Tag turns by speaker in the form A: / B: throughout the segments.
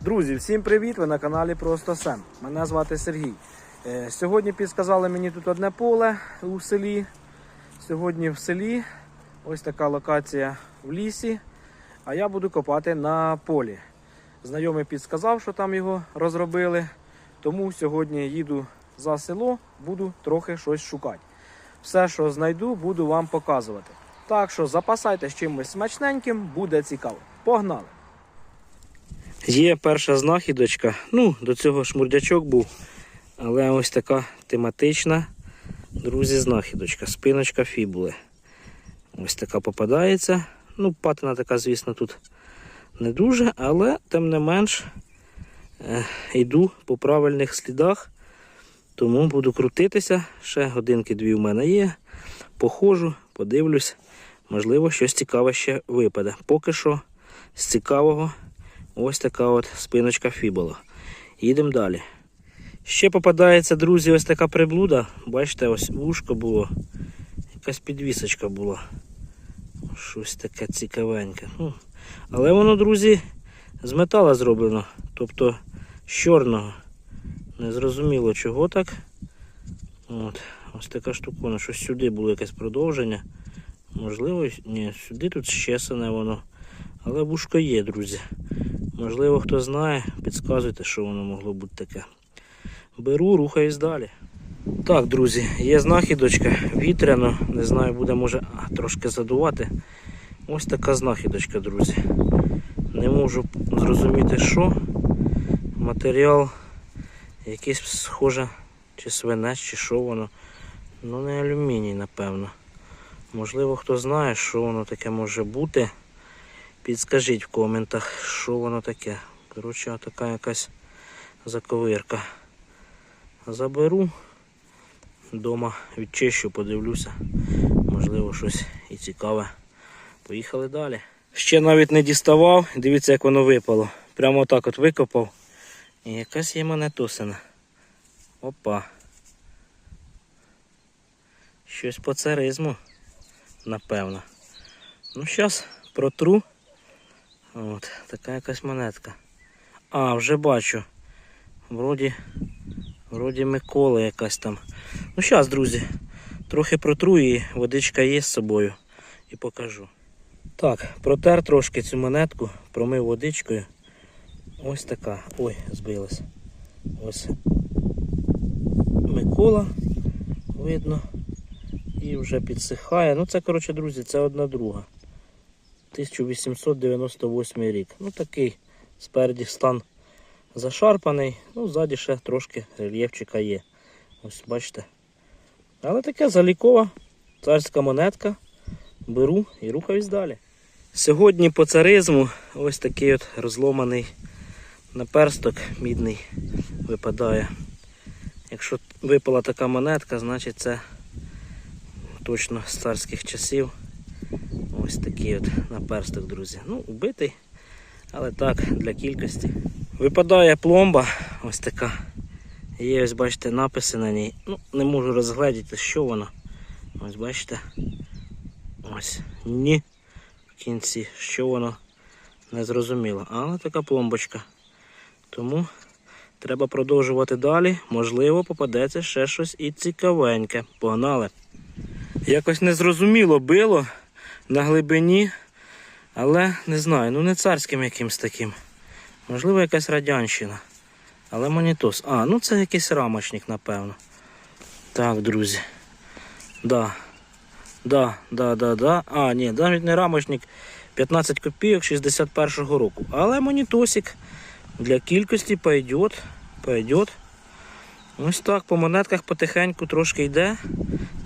A: Друзі, всім привіт! Ви на каналі Просто Сем. Мене звати Сергій. Е, Сьогодні підсказали мені тут одне поле у селі. Сьогодні в селі ось така локація в лісі, а я буду копати на полі. Знайомий підсказав, що там його розробили. Тому сьогодні їду за село, буду трохи щось шукати. Все, що знайду, буду вам показувати. Так що запасайтесь чимось смачненьким, буде цікаво. Погнали! Є перша знахідочка. Ну, до цього шмурдячок був. Але ось така тематична, друзі, знахідочка. Спиночка фібули. Ось така попадається. Ну, патина така, звісно, тут не дуже, але тим не менш е, йду по правильних слідах. Тому буду крутитися. Ще годинки-дві в мене є. Походжу, подивлюсь. Можливо, щось цікаве ще випаде. Поки що з цікавого ось така от спиночка фібула. Їдемо далі. Ще попадається, друзі, ось така приблуда. Бачите, ось вушко було. Якась підвісочка була. Щось таке цікавеньке. Ну, але воно, друзі, з метала зроблено. Тобто з чорного. Незрозуміло чого так. От, ось така штука. Щось сюди було якесь продовження. Можливо, ні, сюди тут щесане воно. Але вушко є, друзі. Можливо, хто знає, підказуйте, що воно могло бути таке. Беру, рухаюсь далі. Так, друзі, є знахідочка, вітряно, не знаю, буде може а, трошки задувати. Ось така знахідочка, друзі. Не можу зрозуміти, що. Матеріал якийсь схоже, чи свинець, чи що воно. Ну не алюміній, напевно. Можливо, хто знає, що воно таке може бути. Підскажіть в коментах, що воно таке. Коротше, така якась заковирка. Заберу, вдома відчищу, подивлюся. Можливо, щось і цікаве. Поїхали далі. Ще навіть не діставав, дивіться, як воно випало. Прямо отак от викопав. І якась є монетосина. Опа. Щось по царизму, напевно. Ну, зараз протру. От, така якась монетка. А, вже бачу. Вроді, вроді Микола якась там. Ну зараз, друзі, трохи протру і водичка є з собою. І покажу. Так, протер трошки цю монетку, промив водичкою. Ось така. Ой, збилась. Ось Микола видно. І вже підсихає. Ну це, коротше, друзі, це одна друга. 1898 рік. Ну такий спереді стан зашарпаний, ну ззаді ще трошки рельєфчика є. Ось бачите. Але таке залікова царська монетка. Беру і рухаюсь далі. Сьогодні по царизму ось такий от розломаний наперсток мідний випадає. Якщо випала така монетка, значить це точно з царських часів. Ось такий от наперсток, друзі. Ну, убитий, але так, для кількості. Випадає пломба, ось така. Є, ось бачите, написи на ній. Ну, не можу розгледіти, що воно. Ось бачите. Ось. Ні. В кінці, що воно не зрозуміло. Але така пломбочка. Тому треба продовжувати далі. Можливо, попадеться ще щось і цікавеньке. Погнали. Якось незрозуміло било на глибині, але не знаю, ну не царським якимсь таким. Можливо, якась радянщина. Але монітос. А, ну це якийсь рамочник, напевно. Так, друзі. Да. Да, да, да, да. А, ні, навіть не рамочник. 15 копійок 61-го року. Але монітосик для кількості пойдет. Пойдет. Ось так, по монетках потихеньку трошки йде.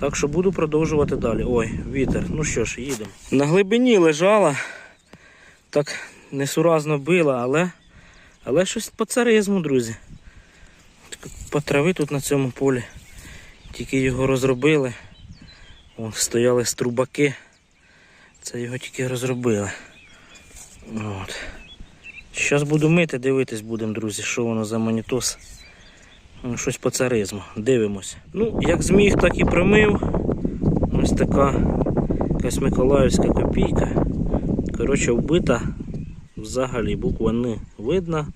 A: Так що буду продовжувати далі. Ой, вітер. Ну що ж, їдемо. На глибині лежала, так несуразно била, але але щось по царизму, друзі. По трави тут на цьому полі. Тільки його розробили. Вон стояли струбаки. Це його тільки розробили. От. Зараз буду мити, дивитись будемо, друзі, що воно за монітос. Ну, Щось по царизму. Дивимось. Ну, як зміг, так і промив. Ось така якась Миколаївська копійка. Коротше, вбита взагалі буква не видно.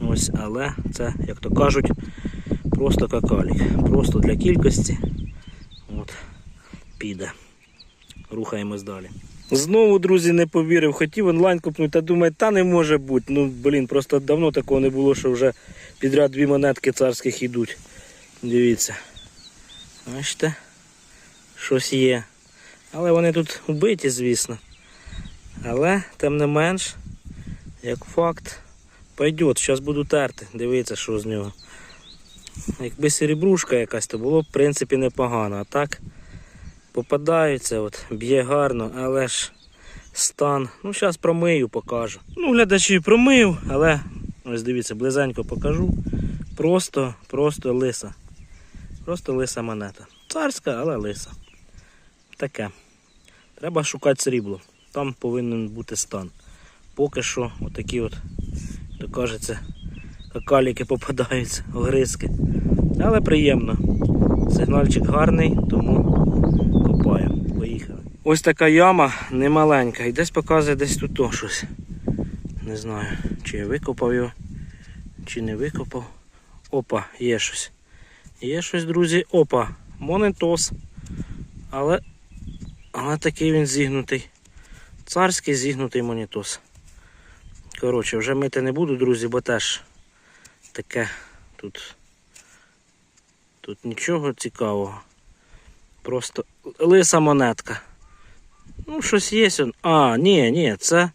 A: Ось, але це, як то кажуть, просто какалік. Просто для кількості. От, піде. Рухаємось далі. Знову, друзі, не повірив. Хотів онлайн купнути, а думаю, та не може бути. Ну, блін, просто давно такого не було, що вже підряд дві монетки царських йдуть. Дивіться. Бачите? Щось є. Але вони тут вбиті, звісно. Але, тим не менш, як факт, пойдет. Зараз буду терти. Дивіться, що з нього. Якби серебрушка якась, то було б в принципі непогано. А так попадаються, от, б'є гарно, але ж стан. Ну, зараз промию, покажу. Ну, глядачі промив, але ось дивіться, близенько покажу. Просто, просто лиса. Просто лиса монета. Царська, але лиса. Таке. Треба шукати срібло. Там повинен бути стан. Поки що отакі от, то кажеться, какаліки попадаються, огризки. Але приємно. Сигнальчик гарний, тому копаємо. Поїхали. Ось така яма немаленька. І десь показує десь тут щось. Не знаю, чи я викопав його, чи не викопав. Опа, є щось. Є щось, друзі. Опа, монетос. Але, але такий він зігнутий. Царський зігнутий монітос. Коротше, вже мити не буду, друзі, бо теж таке тут. Тут нічого цікавого. Просто лиса монетка. Ну, щось є. А, ні, ні, це,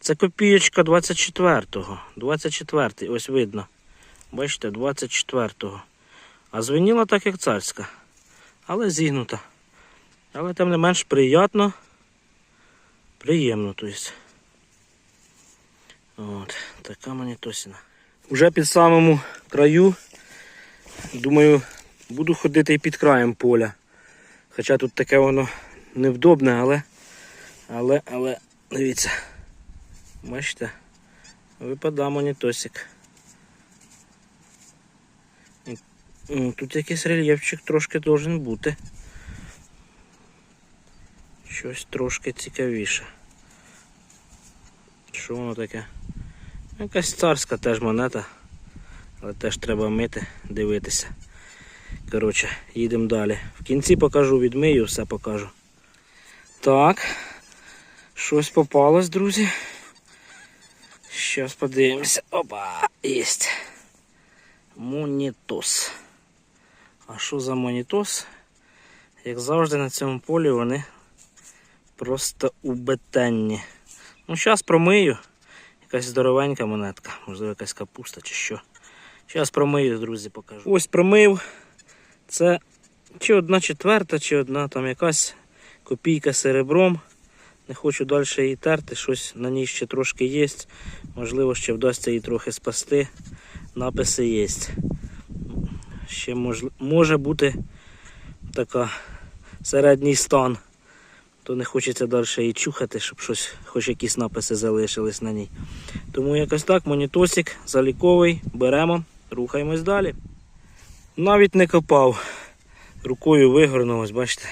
A: це копієчка 24-го. 24-й, ось видно. Бачите, 24-го. А звеніла так, як царська. Але зігнута. Але тим не менш приємно. Приємно, то есть. От, така монітосіна. Уже під самому краю. Думаю, буду ходити і під краєм поля. Хоча тут таке воно невдобне, але. Але, але, дивіться. Бачите? Випада монітосик. Тут якийсь рельєфчик трошки должен бути. Щось трошки цікавіше. Що воно таке? Якась царська теж монета, але теж треба мити, дивитися. Коротше, їдемо далі. В кінці покажу, відмию, все покажу. Так, щось попалось, друзі. Щас подивимося. Опа, єсть. Монітос. А що за монітос? Як завжди на цьому полі вони просто убетенні. Ну, зараз промию. Якась здоровенька монетка, можливо, якась капуста чи що. Зараз промию, друзі, покажу. Ось промив. Це чи одна четверта, чи одна там якась копійка серебром. Не хочу далі її терти, щось на ній ще трошки є. Можливо, ще вдасться її трохи спасти. Написи є. Ще мож... може бути така середній стан. То не хочеться далі її чухати, щоб щось, хоч якісь написи залишились на ній. Тому якось так, монітосик заліковий, беремо, рухаємось далі. Навіть не копав. Рукою вигорнулось, бачите.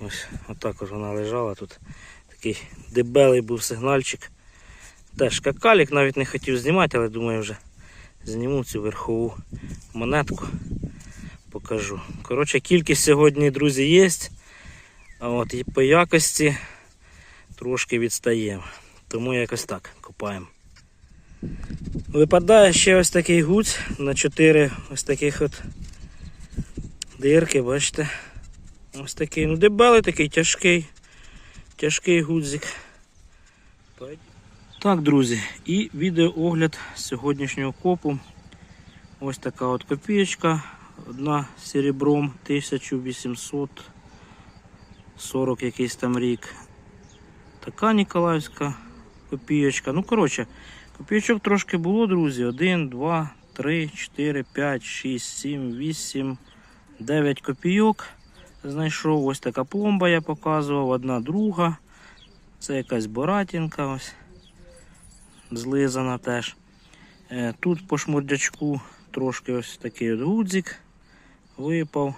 A: Ось отак ось вона лежала тут. Такий дебелий був сигнальчик. Теж какалік навіть не хотів знімати, але думаю вже зніму цю верхову монетку. Покажу. Коротше, кількість сьогодні, друзі, є. А от і по якості трошки відстаємо. Тому якось так копаємо. Випадає ще ось такий гуць на 4 ось таких от дирки, бачите. Ось такий, ну дебелий такий тяжкий, тяжкий гудзик. Так, друзі, і відеоогляд сьогоднішнього копу. Ось така от копієчка. Одна серебром 1840 якийсь там рік. Така Ніколаївська копієчка. Ну, коротше, копійочок трошки було, друзі. 1, 2, 3, 4, 5, 6, 7, 8, 9 копійок. Знайшов ось така пломба, я показував, одна друга. Це якась боратінка ось. Злизана теж. Е, Тут по шмурдячку трошки ось такий от гудзик випав.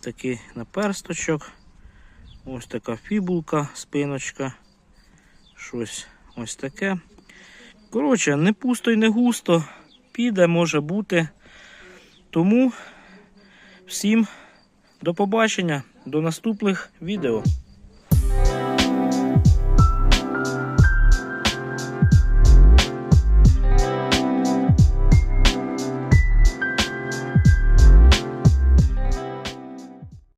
A: Такий наперсточок. Ось така фібулка, спиночка. Щось ось таке. Коротше, не пусто і не густо. піде, може бути. Тому всім до побачення, до наступних відео.